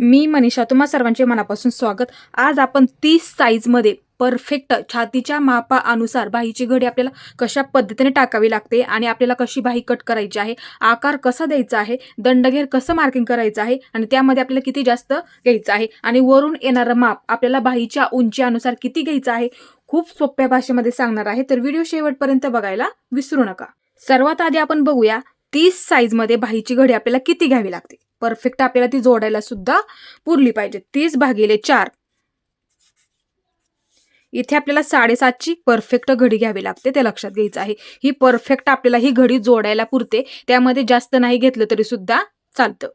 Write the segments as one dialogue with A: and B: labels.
A: मी मनीषा तुम्हा सर्वांचे मनापासून स्वागत. आज आपण तीस साईजमध्ये परफेक्ट छातीच्या मापानुसार बाहीची घडी आपल्याला कशा पद्धतीने टाकावी लागते आणि आपल्याला कशी बाही कट करायची आहे आकार कसा द्यायचा आहे दंडघेर कसं मार्किंग करायचं आहे आणि त्यामध्ये आपल्याला किती जास्त घ्यायचं आहे आणि वरून येणारं माप आपल्याला बाहीच्या उंचीनुसार किती घ्यायचं आहे खूप सोप्या भाषेमध्ये सांगणार आहे. तर व्हिडिओ शेवटपर्यंत बघायला विसरू नका. सर्वात आधी आपण बघूया तीस साईजमध्ये बाहीची घडी आपल्याला किती घ्यावी लागते. परफेक्ट आपल्याला ती जोडायला सुद्धा पुरली पाहिजे. तीस भागिले चार. इथे आपल्याला साडेसातची परफेक्ट घडी घ्यावी लागते ते लक्षात घ्यायचं आहे. ही परफेक्ट आपल्याला ही घडी जोडायला पुरते त्यामध्ये जास्त नाही घेतलं तरी सुद्धा चालतं.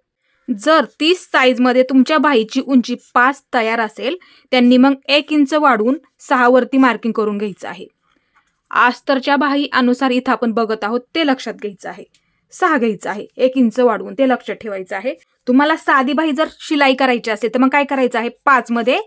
A: जर तीस साईजमध्ये तुमच्या बाईची उंची पाच तयार असेल त्यांनी मग एक इंच वाढवून सहावरती मार्किंग करून घ्यायचं आहे. आस्तरच्या बाही अनुसार इथं आपण बघत आहोत ते लक्षात घ्यायचं आहे. सहा घ्यायचं आहे. एक इंच वाढवून ते लक्षात ठेवायचं आहे. तुम्हाला साधी बाही जर शिलाई करायची असेल तर मग काय करायचं आहे? पाचमध्ये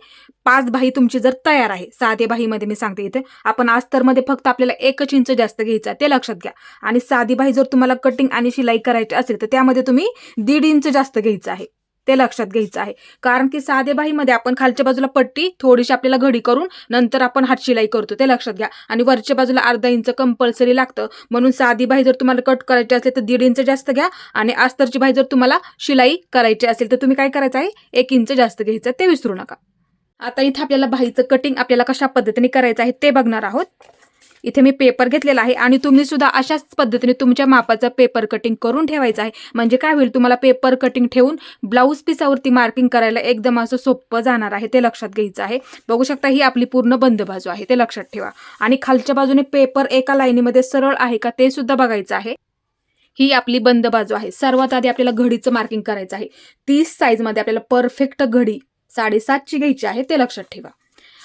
A: पाच बाही तुमची जर तयार आहे साधे बाहीमध्ये मी सांगते इथे आपण अस्तरमध्ये फक्त आपल्याला एकच इंच जास्त घ्यायचं आहे ते लक्षात घ्या. आणि साधी बाही जर तुम्हाला कटिंग आणि शिलाई करायची असेल तर त्यामध्ये तुम्ही दीड इंच जास्त घ्यायचं आहे. ते लक्षात घ्यायचं आहे. कारण की साधे बाहीमध्ये आपण खालच्या बाजूला पट्टी थोडीशी आपल्याला घडी करून नंतर आपण हात शिलाई करतो. ते लक्षात घ्या. आणि वरच्या बाजूला अर्धा इंच कंपल्सरी लागतं. म्हणून साधी बाही जर तुम्हाला कट करायची असेल तर दीड इंच जास्त घ्या. आणि अस्तरची बाही जर तुम्हाला शिलाई करायची असेल तर तुम्ही काय करायचं आहे? एक इंच जास्त घ्यायचं. ते विसरू नका. आता इथे आपल्याला बाहीचं कटिंग आपल्याला कशा पद्धतीने करायचं आहे ते बघणार आहोत. इथे मी पेपर घेतलेला आहे आणि तुम्ही सुद्धा अशाच पद्धतीने तुमच्या मापाचा पेपर कटिंग करून ठेवायचं आहे. म्हणजे काय होईल तुम्हाला पेपर कटिंग ठेवून ब्लाऊज पिसावरती मार्किंग करायला एकदम असं सोपं जाणार आहे ते लक्षात घ्यायचं आहे. बघू शकता ही आपली पूर्ण बंद बाजू आहे ते लक्षात ठेवा. आणि खालच्या बाजूने पेपर एका लाईनीमध्ये सरळ आहे का ते सुद्धा बघायचं आहे. ही आपली बंद बाजू आहे. सर्वात आधी आपल्याला घडीचं मार्किंग करायचं आहे. तीस साईजमध्ये आपल्याला परफेक्ट घडी साडेसातची घ्यायची आहे ते लक्षात ठेवा.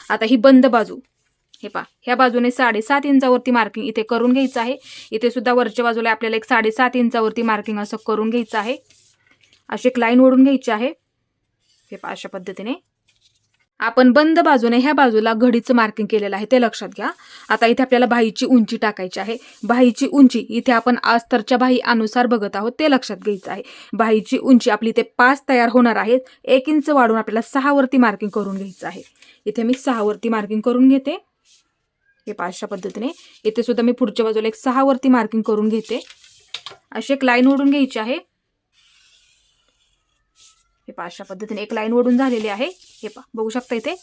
A: आता ही बंद बाजू. हे पा ह्या बाजूने साडेसात इंचावरती मार्किंग इथे करून घ्यायचं आहे. इथे सुद्धा वरच्या बाजूला आपल्याला एक साडेसात इंचावरती मार्किंग असं करून घ्यायचं आहे. अशी एक लाईन ओढून घ्यायची आहे. हे पा अशा पद्धतीने. आपण बंद बाजूने ह्या बाजूला घडीचं मार्किंग केलेलं आहे ते लक्षात घ्या. आता इथे आपल्याला बाहीची उंची टाकायची आहे. बाहीची उंची इथे आपण आस्तरच्या बाही अनुसार बघत आहोत ते लक्षात घ्यायचं आहे. बाहीची उंची आपली इथे पाच तयार होणार आहे एक इंच वाढून आपल्याला सहावरती मार्किंग करून घ्यायचं आहे. इथे मी सहावरती मार्किंग करून घेते. हे पाचशा पद्धतीने. इथे सुद्धा मी पुढच्या बाजूला एक सहावरती मार्किंग करून घेते. अशी एक लाईन ओढून घ्यायची आहे. हे पाचशा पद्धतीने एक लाईन ओढून झालेली आहे. हे पा बघू शकता इथे.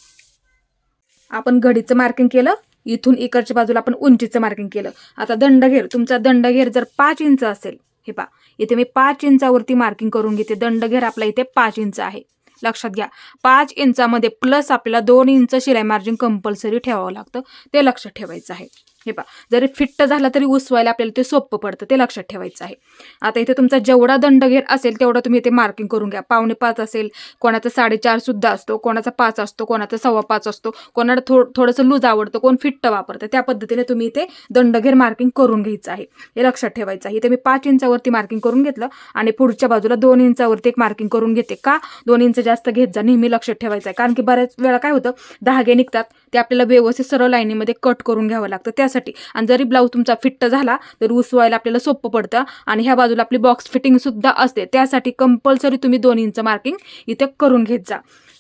A: आपण घडीचं मार्किंग केलं इथून इकडच्या बाजूला आपण उंचीचं मार्किंग केलं. आता दंडघेर तुमचा दंडघेर जर पाच इंच असेल हे पा इथे मी पाच इंचावरती मार्किंग करून घेते. दंडघेर आपला इथे पाच इंच आहे. लक्षात घ्या. पाच इंचामध्ये प्लस आपल्याला दोन इंच शिलाई मार्जिन कंपल्सरी ठेवावं लागतं. ते लक्षात ठेवायचं आहे. हे पा जरी फिट्ट झाला तरी उसवायला आपल्याला ते सोपं पडतं ते लक्षात ठेवायचं आहे. आता इथे तुमचा जेवढा दंडघेर असेल तेवढा तुम्ही इथे मार्किंग करून घ्या. पावणे पाच असेल कोणाचा साडेचार सुद्धा असतो कोणाचा पाच असतो कोणाचा सव्वा पाच असतो कोणाला थो थोडंसं लूज आवडतं कोण फिट्ट वापरतं त्या पद्धतीने तुम्ही इथे दंडघेर मार्किंग करून घ्यायचं आहे. हे लक्षात ठेवायचं आहे. इथे मी पाच इंचावरती मार्किंग करून घेतलं आणि पुढच्या बाजूला दोन इंचावरती एक मार्किंग करून घेते. का? दोन इंच जास्त घेत जा नेहमी लक्षात ठेवायचं आहे. कारण की बऱ्याच वेळा काय होतं धागे निघतात ते आपल्याला व्यवस्थित सरळ लाईनीमध्ये कट करून घ्यावं लागतं. त्यासाठी आणि जरी ब्लाऊज तुमचा फिट्ट झाला तर उसवायला आपल्याला सोपं पडतं. आणि ह्या बाजूला आपली बॉक्स फिटिंग सुद्धा असते. त्यासाठी कंपल्सरी तुम्ही दोन इंच मार्किंग इथे करून घेत जा.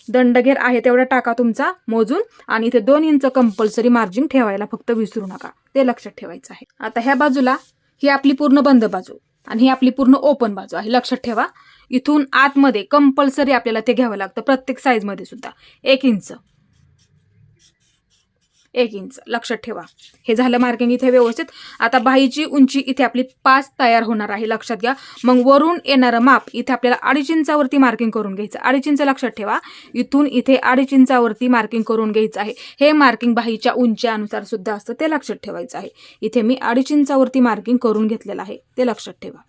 A: दंडघेर आहे तेवढा टाका तुमचा मोजून आणि इथे दोन इंच कंपल्सरी मार्जिन ठेवायला फक्त विसरू नका. ते लक्षात ठेवायचं आहे. आता ह्या बाजूला ही आपली पूर्ण बंद बाजू आणि ही आपली पूर्ण ओपन बाजू आहे. लक्षात ठेवा. इथून आतमध्ये कंपल्सरी आपल्याला ते घ्यावं लागतं. प्रत्येक साईजमध्ये सुद्धा. एक इंच. एक इंच. लक्षात ठेवा. हे झालं मार्किंग इथे व्यवस्थित. आता बाहीची उंची इथे आपली पाच तयार होणार आहे. लक्षात घ्या. मग वरून येणारं माप इथे आपल्याला अडीच इंचावरती मार्किंग करून घ्यायचं अडीच इंच लक्षात ठेवा. इथून इथे अडीच इंचावरती मार्किंग करून घ्यायचं आहे. हे मार्किंग बाहीच्या उंचीनुसार सुद्धा असतं. ते लक्षात ठेवायचं आहे. इथे मी अडीच इंचावरती मार्किंग करून घेतलेलं आहे. ते लक्षात ठेवा.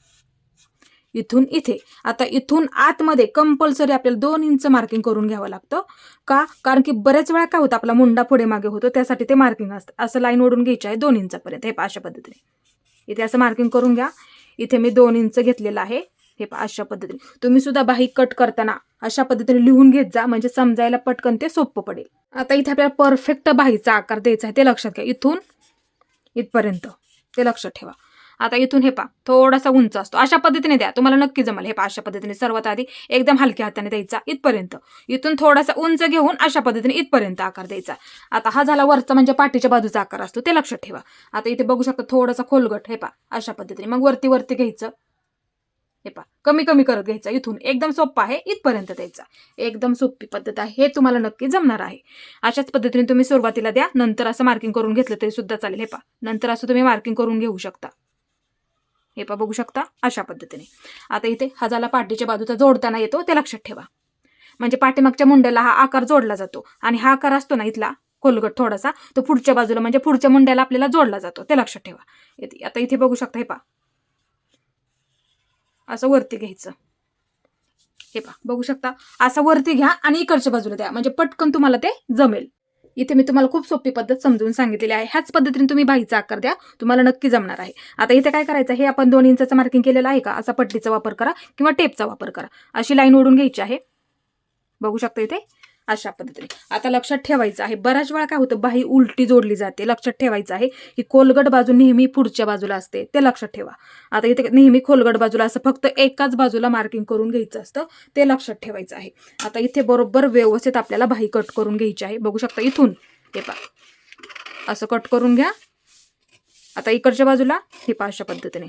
A: इथून इथे. आता इथून आतमध्ये कंपल्सरी आपल्याला दोन इंच मार्किंग करून घ्यावं लागतं. का? कारण की बऱ्याच वेळा काय होतं आपला मुंडा पुढे मागे होतो त्यासाठी ते मार्किंग असतं. असं लाईन ओढून घ्यायची आहे दोन इंचापर्यंत हे अशा पद्धतीने. इथे असं मार्किंग करून घ्या. इथे मी दोन इंच घेतलेलं आहे. हे अशा पद्धतीने. तुम्ही सुद्धा बाही कट करताना अशा पद्धतीने लिहून घेत जा म्हणजे समजायला पटकन ते सोपं पडेल. आता इथे आपल्याला परफेक्ट बाहीचा आकार द्यायचा आहे ते लक्षात घ्या. इथून इथपर्यंत ते लक्षात ठेवा. आता इथून हे पा थोडासा उंच असतो. अशा पद्धतीने द्या. तुम्हाला नक्की जमेल. हे पा अशा पद्धतीने सर्वात आधी एकदम हलक्या हाताने द्यायचा इथपर्यंत. इथून थोडासा उंच घेऊन अशा पद्धतीने इथपर्यंत आकार द्यायचा. आता हा झाला वरचा म्हणजे पाठीच्या बाजूचा आकार असतो. ते लक्षात ठेवा. आता इथे बघू शकता थोडासा खोलगट हे पा अशा पद्धतीने. मग वरती वरती घ्यायचं. हे पा कमी कमी करत घ्यायचा. इथून एकदम सोपा आहे इथपर्यंत द्यायचा. एकदम सोपी पद्धत आहे. हे तुम्हाला नक्की जमणार आहे. अशाच पद्धतीने तुम्ही सुरुवातीला द्या. नंतर असं मार्किंग करून घेतलं तरी सुद्धा चालेल. हे पा नंतर असं तुम्ही मार्किंग करून घेऊ शकता. हे पा बघू शकता अशा पद्धतीने. आता इथे हजाला पाठीच्या बाजूचा जोडताना येतो ते लक्षात ठेवा. म्हणजे पाठीमागच्या मुंड्याला हा आकार जोडला जातो आणि हा आकार असतो ना इथला खोलगट थोडासा तो पुढच्या बाजूला म्हणजे पुढच्या मुंड्याला आपल्याला जोडला जातो ते लक्षात ठेवा. आता इथे बघू शकता हे पा असं वरती घ्यायचं. हे पा बघू शकता असं वरती घ्या आणि इकडच्या बाजूला द्या. म्हणजे पटकन तुम्हाला ते जमेल. इथे मी तुम्हाला खूप सोपी पद्धत समजून सांगितलेली आहे. ह्याच पद्धतीने तुम्ही भाईचा आकार द्या तुम्हाला नक्की जमणार आहे. आता इथे काय करायचं हे आपण दोन इंचाचं मार्किंग केलेलं आहे का? असा पट्टीचा वापर करा किंवा टेपचा वापर करा. अशी लाईन ओढून घ्यायची आहे. बघू शकता इथे? अशा पद्धतीने. आता लक्षात ठेवायचं आहे बऱ्याच वेळा काय होतं बाही उलटी जोडली जाते. लक्षात ठेवायचं आहे की खोलगट बाजू नेहमी पुढच्या बाजूला असते ते लक्षात ठेवा. आता इथे नेहमी खोलगट बाजूला असं फक्त एकाच बाजूला मार्किंग करून घ्यायचं असतं ते लक्षात ठेवायचं आहे. आता इथे बरोबर व्यवस्थित आपल्याला बाही कट करून घ्यायची आहे. बघू शकता इथून हे पा असं कट करून घ्या. आता इकडच्या बाजूला हे पा अशा पद्धतीने.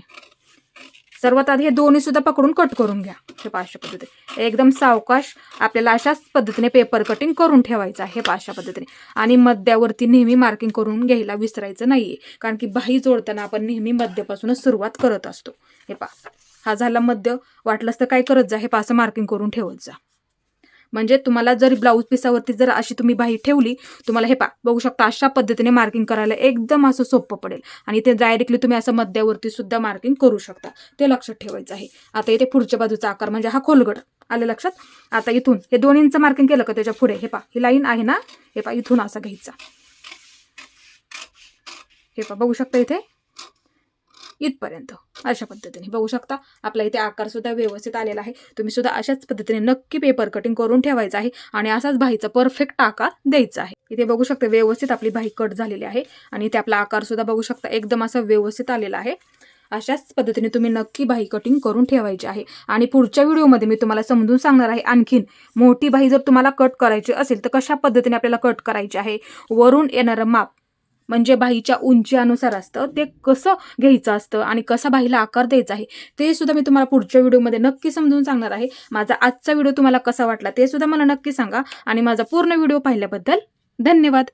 A: सर्वात आधी हे दोन्ही सुद्धा पकडून कट करून घ्या. हे पाचशा पद्धतीने. एकदम सावकाश आपल्याला अशाच पद्धतीने पेपर कटिंग करून ठेवायचं आहे. हे पद्धतीने. आणि मध्यावरती नेहमी मार्किंग करून घ्यायला विसरायचं नाहीये. कारण की बाही जोडताना आपण नेहमी मध्यापासूनच सुरुवात करत असतो. हे पा हा झाला मध्य. वाटलंच तर काय करत जा. हे पा मार्किंग करून ठेवत जा. म्हणजे तुम्हाला जर ब्लाऊज पिसावरती जर अशी तुम्ही बाही ठेवली तुम्हाला हे पा बघू शकता अशा पद्धतीने मार्किंग करायला एकदम असं सोपं पडेल. आणि ते डायरेक्टली तुम्ही असं मध्यावरती सुद्धा मार्किंग करू शकता. ते लक्षात ठेवायचं आहे. आता इथे पुढच्या बाजूचा आकार म्हणजे हा खोलगड आले लक्षात? आता इथून हे दोन इंच मार्किंग केलं का त्याच्या पुढे? हे पा ही लाईन आहे ना? हे पा इथून असा घ्यायचा. हे पा बघू शकता इथे? इथपर्यंत. अशा पद्धतीने. बघू शकता आपला इथे आकार सुद्धा व्यवस्थित आलेला आहे. तुम्ही सुद्धा अशाच पद्धतीने नक्की पेपर कटिंग करून ठेवायचं आहे आणि असाच भाईचा परफेक्ट आकार द्यायचा आहे. इथे बघू शकता व्यवस्थित आपली भाई कट झालेली आहे आणि इथे आपला आकार सुद्धा बघू शकता एकदम असा व्यवस्थित आलेला आहे. अशाच पद्धतीने तुम्ही नक्की बाही कटिंग करून ठेवायची आहे. आणि पुढच्या व्हिडिओमध्ये मी तुम्हाला समजून सांगणार आहे आणखीन मोठी बाही जर तुम्हाला कट करायची असेल तर कशा पद्धतीने आपल्याला कट करायची आहे? वरून येणारं माप म्हणजे बाईच्या उंचीनुसार असतं. ते कसं घ्यायचं असतं आणि कसा बाईला आकार द्यायचा आहे ते सुद्धा मी तुम्हाला पुढच्या व्हिडिओमध्ये नक्की समजून सांगणार आहे. माझा आजचा व्हिडिओ तुम्हाला कसा वाटला ते सुद्धा मला नक्की सांगा आणि माझा पूर्ण व्हिडिओ पाहिल्याबद्दल धन्यवाद.